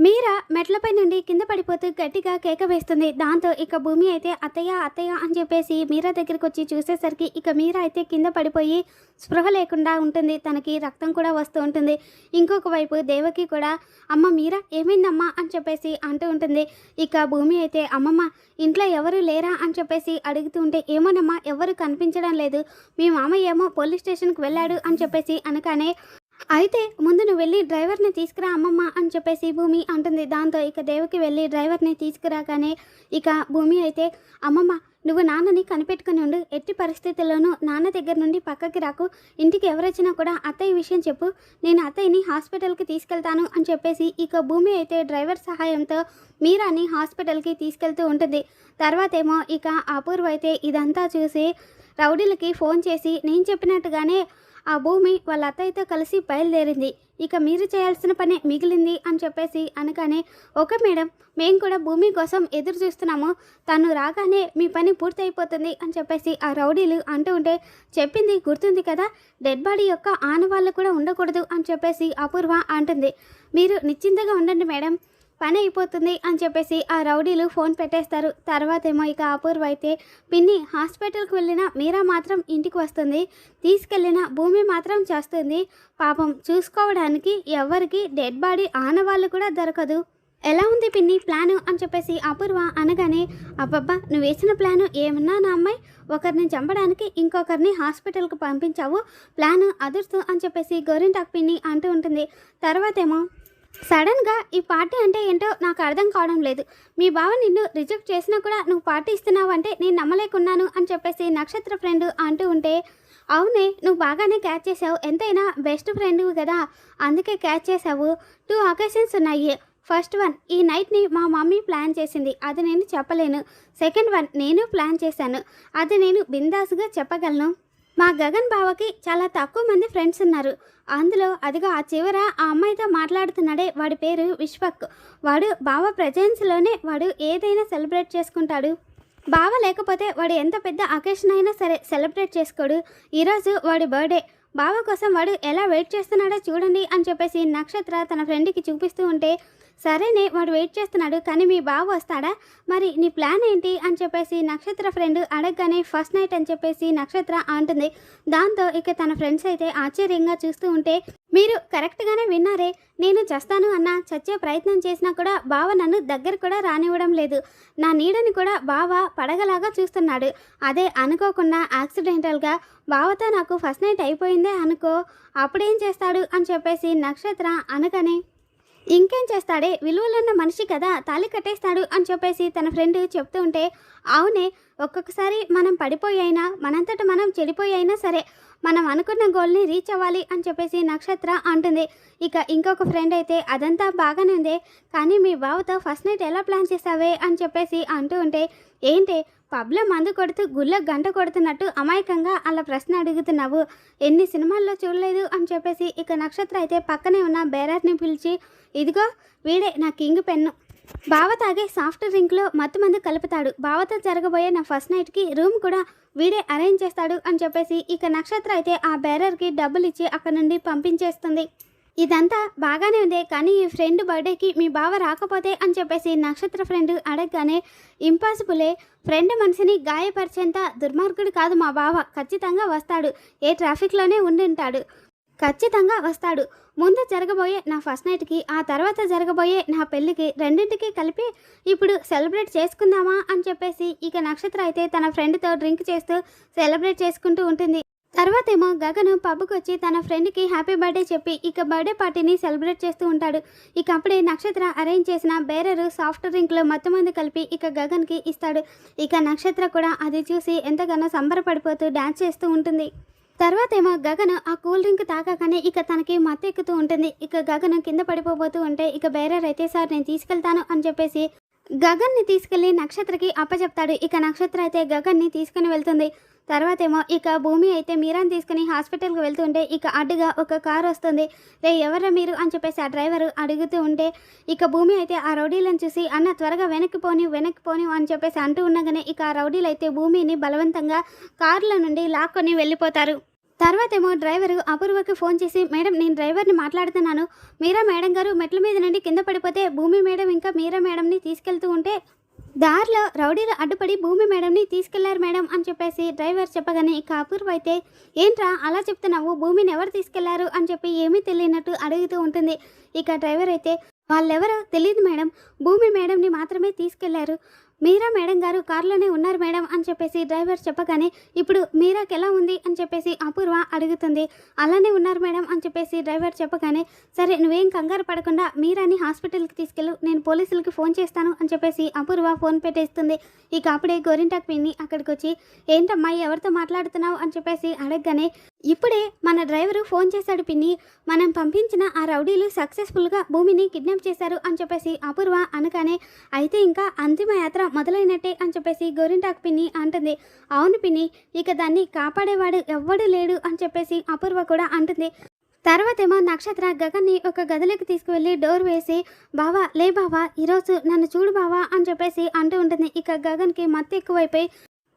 మీరా మెట్లపై నుండి కింద పడిపోతూ గట్టిగా కేక వేస్తుంది. దాంతో ఇక భూమి అయితే అత్తయ్య అత్తయ్య అని చెప్పేసి మీరా దగ్గరికి వచ్చి చూసేసరికి ఇక మీరా అయితే కింద పడిపోయి స్పృహ లేకుండా ఉంటుంది. తనకి రక్తం కూడా వస్తూ ఉంటుంది. ఇంకొక వైపు దేవకి కూడా అమ్మ మీరా ఏమైందమ్మా? అని చెప్పేసి అంటూ ఉంటుంది. ఇక భూమి అయితే అమ్మమ్మ ఇంట్లో ఎవరు లేరా? అని చెప్పేసి అడుగుతూ ఉంటే ఏమోనమ్మా ఎవరు కనిపించడం లేదు. మీ మామయ్య ఏమో పోలీస్ స్టేషన్కి వెళ్ళాడు అని చెప్పేసి అనగానే అయితే ముందు నువ్వు వెళ్ళి డ్రైవర్ని తీసుకురా అమ్మమ్మ అని చెప్పేసి భూమి అంటుంది. దాంతో ఇక దేవకి వెళ్ళి డ్రైవర్ని తీసుకురాగానే ఇక భూమి అయితే అమ్మమ్మ నువ్వు నాన్నని కనిపెట్టుకుని ఉండు. ఎట్టి పరిస్థితుల్లోనూ నాన్న దగ్గర నుండి పక్కకి రాకు. ఇంటికి ఎవరొచ్చినా కూడా అత్తయ్య విషయం చెప్పు. నేను అత్తయ్యని హాస్పిటల్కి తీసుకెళ్తాను అని చెప్పేసి ఇక భూమి అయితే డ్రైవర్ సహాయంతో మీరాని హాస్పిటల్కి తీసుకెళ్తూ ఉంటుంది. తర్వాతేమో ఇక అపూర్వ అయితే ఇదంతా చూసి రౌడీలకి ఫోన్ చేసి నేను చెప్పినట్టుగానే ఆ భూమి వాళ్ళ అత్తయ్యతో కలిసి బయలుదేరింది. ఇక మీరు చేయాల్సిన పని మిగిలింది అని చెప్పేసి అనగానే ఓకే మేడం మేము కూడా భూమి కోసం ఎదురు చూస్తున్నాము. తను రాగానే మీ పని పూర్తయిపోతుంది అని చెప్పేసి ఆ రౌడీలు అంటూ ఉంటే చెప్పింది గుర్తుంది కదా డెడ్ బాడీ యొక్క ఆనవాళ్ళు కూడా ఉండకూడదు అని చెప్పేసి అపూర్వ అంటుంది. మీరు నిశ్చింతగా ఉండండి మేడం పని అయిపోతుంది అని చెప్పేసి ఆ రౌడీలు ఫోన్ పెట్టేస్తారు. తర్వాత ఏమో ఇక అపూర్వ అయితే పిన్ని హాస్పిటల్కి వెళ్ళిన మీరా మాత్రం ఇంటికి వస్తుంది. తీసుకెళ్ళిన భూమి మాత్రం చేస్తుంది. పాపం చూసుకోవడానికి ఎవరికి డెడ్ బాడీ ఆనవాళ్ళు కూడా దొరకదు. ఎలా ఉంది పిన్ని ప్లాను అని చెప్పేసి అపూర్వ అనగానే అబ్బబ్బా నువ్వు వేసిన ప్లాను ఏమన్నా నా అమ్మాయి? ఒకరిని చంపడానికి ఇంకొకరిని హాస్పిటల్కి పంపించావు. ప్లాను అదుర్సు అని చెప్పేసి గోరింటాక్ పిన్ని అంటూ ఉంటుంది. తర్వాతేమో సడన్గా ఈ పార్టీ అంటే ఏంటో నాకు అర్థం కావడం లేదు. మీ బావ నిన్ను రిజెక్ట్ చేసినా కూడా నువ్వు పార్టీ ఇస్తున్నావు అంటే నేను నమ్మలేకున్నాను అని చెప్పేసి నక్షత్ర ఫ్రెండ్ అంటూ ఉంటే అవునే నువ్వు బాగానే క్యాచ్ చేసావు ఎంతైనా బెస్ట్ ఫ్రెండ్ కదా. అందుకే క్యాచ్ చేసావు టూ అకేషన్స్ ఉన్నాయి. ఫస్ట్ వన్ ఈ నైట్ని మా మమ్మీ ప్లాన్ చేసింది. అది నేను చెప్పలేను. సెకండ్ వన్ నేను ప్లాన్ చేశాను. అది నేను బిందాస్గా చెప్పగలను. మా గగన్ బావకి చాలా తక్కువ మంది ఫ్రెండ్స్ ఉన్నారు. అందులో అదిగో ఆ చివర ఆ అమ్మాయితో మాట్లాడుతున్నాడే వాడి పేరు విశ్వక్. వాడు బావ ప్రజెన్స్లోనే వాడు ఏదైనా సెలబ్రేట్ చేసుకుంటాడు. బావ లేకపోతే వాడు ఎంత పెద్ద అకేషన్ అయినా సరే సెలబ్రేట్ చేసుకోడు. ఈరోజు వాడి బర్త్డే. బావ కోసం వాడు ఎలా వెయిట్ చేస్తున్నాడో చూడండి అని చెప్పేసి నక్షత్ర తన ఫ్రెండ్కి చూపిస్తూ ఉంటే సరేనే వాడు వెయిట్ చేస్తున్నాడు కానీ మీ బావ వస్తాడా? మరి నీ ప్లాన్ ఏంటి? అని చెప్పేసి నక్షత్ర ఫ్రెండ్ అడగగానే ఫస్ట్ నైట్ అని చెప్పేసి నక్షత్ర అంటుంది. దాంతో ఇక తన ఫ్రెండ్స్ అయితే ఆశ్చర్యంగా చూస్తూ ఉంటే మీరు కరెక్ట్గానే విన్నారే. నేను చస్తాను అన్న. చచ్చే ప్రయత్నం చేసినా కూడా బావ నన్ను దగ్గర కూడా రానివ్వడం లేదు. నా నీడని కూడా బావ పడగలాగా చూస్తున్నాడు. అదే అనుకోకుండా యాక్సిడెంటల్గా బావతో నాకు ఫస్ట్ నైట్ అయిపోయిందే అనుకో అప్పుడేం చేస్తాడు అని చెప్పేసి నక్షత్ర అనగానే ఇంకేం చేస్తాడే? విలువలున్న మనిషి కదా తాళి కట్టేస్తాడు అని చెప్పేసి తన ఫ్రెండ్ చెప్తూ ఉంటే అవునే ఒక్కొక్కసారి మనం పడిపోయి అయినా మనంతట మనం చెడిపోయి అయినా సరే మనం అనుకున్న గోల్ని రీచ్ అవ్వాలి అని చెప్పేసి నక్షత్ర అంటుంది. ఇక ఇంకొక ఫ్రెండ్ అయితే అదంతా బాగానే ఉంది కానీ మీ బావతో ఫస్ట్ నైట్ ఎలా ప్లాన్ చేసావే అని చెప్పేసి అంటూ ఉంటే ఏంటి పబ్లో మందు కొడుతూ గుళ్ళ గంట కొడుతున్నట్టు అమాయకంగా అలా ప్రశ్న అడుగుతున్నావు. ఎన్ని సినిమాల్లో చూడలేదు అని చెప్పేసి ఇక నక్షత్ర అయితే పక్కనే ఉన్న బేరర్ని పిలిచి ఇదిగో వీడే నా కింగ్ పెన్ను. బావ తాగే సాఫ్ట్ డ్రింక్లో మత్తు మందు కలుపుతాడు. బావతో జరగబోయే నా ఫస్ట్ నైట్కి రూమ్ కూడా వీడే అరేంజ్ చేస్తాడు అని చెప్పేసి ఇక నక్షత్ర అయితే ఆ బేరర్కి డబ్బులు ఇచ్చి అక్కడ నుండి పంపించేస్తుంది. ఇదంతా బాగానే ఉంది కానీ ఈ ఫ్రెండ్ బర్త్డేకి మీ బావ రాకపోతే అని చెప్పేసి నక్షత్ర ఫ్రెండ్ అడగగానే ఇంపాసిబులే ఫ్రెండ్ మనిషిని గాయపరిచేంత దుర్మార్గుడు కాదు మా బావ ఖచ్చితంగా వస్తాడు ఏ ట్రాఫిక్లోనే ఉండి ఉంటాడు ఖచ్చితంగా వస్తాడు. ముందు జరగబోయే నా ఫస్ట్ నైట్కి ఆ తర్వాత జరగబోయే నా పెళ్ళికి రెండింటికి కలిపి ఇప్పుడు సెలబ్రేట్ చేసుకుందామా? అని చెప్పేసి ఇక నక్షత్ర అయితే తన ఫ్రెండ్తో డ్రింక్ చేస్తూ సెలబ్రేట్ చేసుకుంటూ ఉంటుంది. తర్వాత ఏమో గగను పబ్కి వచ్చి తన ఫ్రెండ్కి హ్యాపీ బర్త్డే చెప్పి ఇక బర్త్డే పార్టీని సెలబ్రేట్ చేస్తూ ఉంటాడు. ఇక అప్పుడే నక్షత్ర అరేంజ్ చేసిన బేరరు సాఫ్ట్ డ్రింక్లో మొత్తం మంది కలిపి ఇక గగన్కి ఇస్తాడు. ఇక నక్షత్ర కూడా అది చూసి ఎంతగానో సంబరపడిపోతూ డ్యాన్స్ చేస్తూ ఉంటుంది. తర్వాత ఏమో గగను ఆ కూల్ డ్రింక్ తాగగానే ఇక తనకి మత్తు ఎక్కుతూ ఉంటుంది. ఇక గగను కింద పడిపోబోతూ ఉంటే ఇక బేరర్ అయితే సార్ నేను తీసుకెళ్తాను అని చెప్పేసి గగన్ని తీసుకెళ్ళి నక్షత్రకి అప్పచెప్తాడు. ఇక నక్షత్ర అయితే గగన్ని తీసుకుని వెళ్తుంది. తర్వాత ఏమో ఇక భూమి అయితే మీరాని తీసుకుని హాస్పిటల్కి వెళ్తుంటే ఇక అడ్డుగా ఒక కారు వస్తుంది. రే ఎవరా మీరు? అని చెప్పేసి ఆ డ్రైవర్ అడుగుతూ ఉంటే ఇక భూమి అయితే ఆ రౌడీలను చూసి అన్న త్వరగా వెనక్కి పోని వెనక్కి పోని అని చెప్పేసి అంటూ ఉండగానే ఇక ఆ రౌడీలు అయితే భూమిని బలవంతంగా కారుల నుండి లాక్కొని వెళ్ళిపోతారు. తర్వాత ఏమో డ్రైవరు అపూర్వకి ఫోన్ చేసి మేడం నేను డ్రైవర్ని మాట్లాడుతున్నాను. మీరా మేడం గారు మెట్ల మీద నుండి కింద పడిపోతే భూమి మేడం ఇంకా మీరా మేడంని తీసుకెళ్తూ ఉంటే దారిలో రౌడీలు అడ్డుపడి భూమి మేడంని తీసుకెళ్ళారు మేడం అని చెప్పేసి డ్రైవర్ చెప్పగానే ఇక అపూర్వ అయితే ఏంట్రా అలా చెప్తున్నావు? భూమిని ఎవరు తీసుకెళ్ళారు? అని చెప్పి ఏమీ తెలియనట్టు అడుగుతూ ఉంటుంది. ఇక డ్రైవర్ అయితే వాళ్ళెవరో తెలియదు మేడం. భూమి మేడంని మాత్రమే తీసుకెళ్ళారు. మీరా మేడం గారు కారులోనే ఉన్నారు మేడం అని చెప్పేసి డ్రైవర్ చెప్పగానే ఇప్పుడు మీరాకి ఎలా ఉంది? అని చెప్పేసి అపూర్వ అడుగుతుంది. అలానే ఉన్నారు మేడం అని చెప్పేసి డ్రైవర్ చెప్పగానే సరే నువ్వేం కంగారు పడకుండా మీరాని హాస్పిటల్కి తీసుకెళ్ళు నేను పోలీసులకి ఫోన్ చేస్తాను అని చెప్పేసి అపూర్వ ఫోన్ పెట్టేస్తుంది. ఇక అప్పుడే గోరింటాకు పిన్ని అక్కడికి వచ్చి ఏంటమ్మా ఎవరితో మాట్లాడుతున్నావు? అని చెప్పేసి అడగగానే ఇప్పుడే మన డ్రైవరు ఫోన్ చేశాడు పిన్ని. మనం పంపించిన ఆ రౌడీలు సక్సెస్ఫుల్గా భూమిని కిడ్నాప్ చేశారు అని చెప్పేసి అపూర్వ అనగానే అయితే ఇంకా అంతిమ యాత్ర మొదలైనట్టే అని చెప్పేసి గోరింటాకు పిన్ని అంటుంది. అవును పిన్ని ఇక దాన్ని కాపాడేవాడు ఎవ్వడు లేడు అని చెప్పేసి అపూర్వ కూడా అంటుంది. తర్వాతేమో నక్షత్ర గగన్ని ఒక గదిలోకి తీసుకువెళ్ళి డోర్ వేసి బావా లే బావా ఈరోజు నన్ను చూడు బావా అని చెప్పేసి అంటూ ఉంటుంది. ఇక గగన్కి మత్తు ఎక్కువైపోయి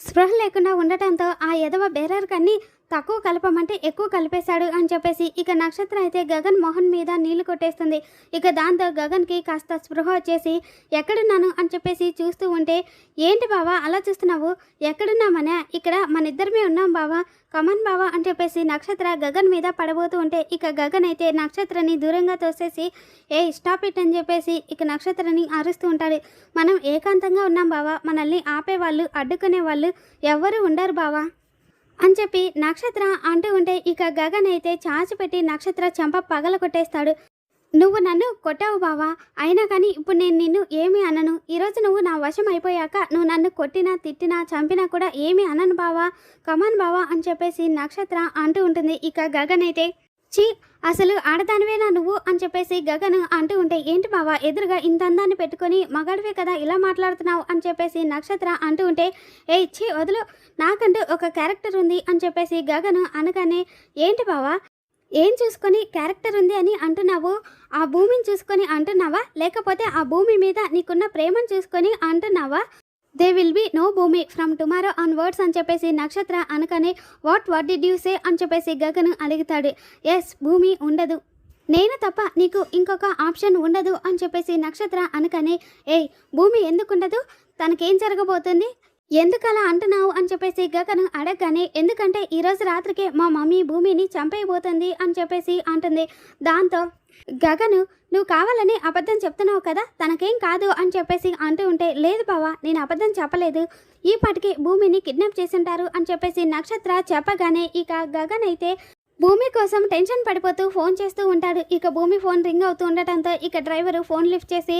స్పృహ లేకుండా ఉండటంతో ఆ ఎదవ బేరర్ కన్ని తక్కువ కలపమంటే ఎక్కువ కలిపేశాడు అని చెప్పేసి ఇక నక్షత్ర అయితే గగన్ మోహన్ మీద నీళ్ళు కొట్టేస్తుంది. ఇక దాంతో గగన్కి కాస్త స్పృహ వచ్చేసి ఎక్కడున్నాను? అని చెప్పేసి చూస్తూ ఉంటే ఏంటి బావా అలా చూస్తున్నావు? ఎక్కడున్నామనే ఇక్కడ మన ఇద్దరమే ఉన్నాం బావా. కమన్ బావా అని చెప్పేసి నక్షత్ర గగన్ మీద పడబోతూ ఉంటే ఇక గగన్ అయితే నక్షత్రని దూరంగా తోసేసి ఏ స్టాప్ ఇట్ అని చెప్పేసి ఇక నక్షత్రని అరుస్తూ ఉంటాడు. మనం ఏకాంతంగా ఉన్నాం బావా. మనల్ని ఆపేవాళ్ళు అడ్డుకునే వాళ్ళు ఎవ్వరూ ఉండరు బావా. అని చెప్పి నక్షత్ర అంటూ ఉంటే ఇక గగన్ అయితే చాచి పెట్టి నక్షత్ర చెంప పగల కొట్టేస్తాడు నువ్వు నన్ను కొట్టావు బావా అయినా కానీ ఇప్పుడు నేను నిన్ను ఏమీ అనను. ఈరోజు నువ్వు నా వశం అయిపోయాక నువ్వు నన్ను కొట్టినా తిట్టినా చంపినా కూడా ఏమీ అనను బావా. కమాన్ బావా అని చెప్పేసి నక్షత్ర అంటూ ఉంటుంది. ఇక గగన్ అయితే చీ అసలు ఆడదానివేనా నువ్వు అని చెప్పేసి గగన్ అంటూ ఉంటే ఏంటి బావా ఎదురుగా ఇంత అందాన్ని పెట్టుకొని మగాడివే కదా ఇలా మాట్లాడుతున్నావు? అని చెప్పేసి నక్షత్ర అంటూ ఉంటే ఏ ఛీ వదులు నాకంటూ ఒక క్యారెక్టర్ ఉంది అని చెప్పేసి గగన్ అనగానే ఏంటి బావా ఏం చూసుకొని క్యారెక్టర్ ఉంది అని అంటున్నావు? ఆ భూమిని చూసుకొని అంటున్నావా? లేకపోతే ఆ భూమి మీద నీకున్న ప్రేమను చూసుకొని అంటున్నావా? They will be no Bhumi from tomorrow onwards అని చెప్పేసి Nakshatra అనకనే what what did you say అని చెప్పేసి గగన్ అడుగుతాడు. ఎస్ భూమి ఉండదు. నేను తప్ప నీకు ఇంకొక ఆప్షన్ ఉండదు అని చెప్పేసి నక్షత్ర అనకనే ఏయ్ భూమి ఎందుకు ఉండదు తనకేం జరగబోతుంది? ఎందుకలా అంటున్నావు అని చెప్పేసి గగను అడగగానే ఎందుకంటే ఈరోజు రాత్రికే మా మమ్మీ భూమిని చంపేయబోతుంది అని చెప్పేసి అంటుంది. దాంతో గగను నువ్వు కావాలని అబద్ధం చెప్తున్నావు కదా తనకేం కాదు అని చెప్పేసి అంటూ ఉంటే లేదు బావా నేను అబద్ధం చెప్పలేదు. ఈ పాటికి భూమిని కిడ్నాప్ చేసింటారు అని చెప్పేసి నక్షత్ర చెప్పగానే ఇక గగన్ అయితే భూమి కోసం టెన్షన్ పడిపోతూ ఫోన్ చేస్తూ ఉంటాడు. ఇక భూమి ఫోన్ రింగ్ అవుతూ ఉండటంతో ఇక డ్రైవర్ ఫోన్ లిఫ్ట్ చేసి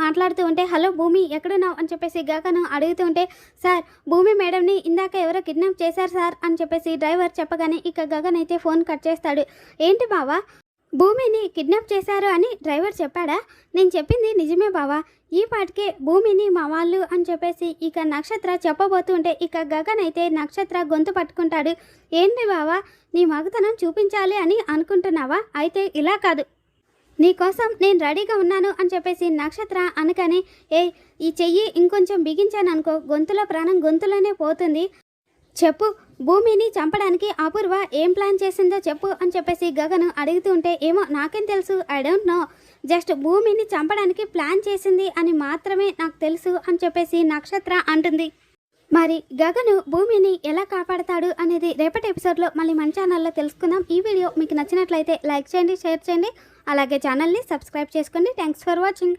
మాట్లాడుతూ ఉంటే హలో భూమి ఎక్కడున్నావు? అని చెప్పేసి గగను అడుగుతూ ఉంటే సార్ భూమి మేడంని ఇందాక ఎవరో కిడ్నాప్ చేశారు సార్ అని చెప్పేసి డ్రైవర్ చెప్పగానే ఇక గగన్ అయితే ఫోన్ కట్ చేస్తాడు. ఏంటి బావా భూమిని కిడ్నాప్ చేశారు అని డ్రైవర్ చెప్పాడా? నేను చెప్పింది నిజమే బావా. ఈ పాటికే భూమిని మా వాళ్ళు అని చెప్పేసి ఇక నక్షత్ర చెప్పబోతుంటే ఇక గగన్ అయితే నక్షత్ర గొంతు పట్టుకుంటాడు. ఏంటి బావా? నీ మగతనం చూపించాలి అని అనుకుంటున్నావా? అయితే ఇలా కాదు. నీకోసం నేను రెడీగా ఉన్నాను అని చెప్పేసి నక్షత్ర అనగానే ఏ ఈ చెయ్యి ఇంకొంచెం బిగించాను అనుకో గొంతులో ప్రాణం గొంతులోనే పోతుంది. చెప్పు భూమిని చంపడానికి అపూర్వ ఏం ప్లాన్ చేసిందో చెప్పు అని చెప్పేసి గగను అడుగుతుంటే ఏమో నాకేం తెలుసు ఐ డోంట్ నో జస్ట్ భూమిని చంపడానికి ప్లాన్ చేసింది అని మాత్రమే నాకు తెలుసు అని చెప్పేసి నక్షత్ర అంటుంది. మరి గగను భూమిని ఎలా కాపాడతాడు అనేది రేపటి ఎపిసోడ్లో మళ్ళీ మన ఛానల్లో తెలుసుకుందాం. ఈ వీడియో మీకు నచ్చినట్లయితే లైక్ చేయండి షేర్ చేయండి. అలాగే ఛానల్ని సబ్స్క్రైబ్ చేసుకోండి. Thanks for watching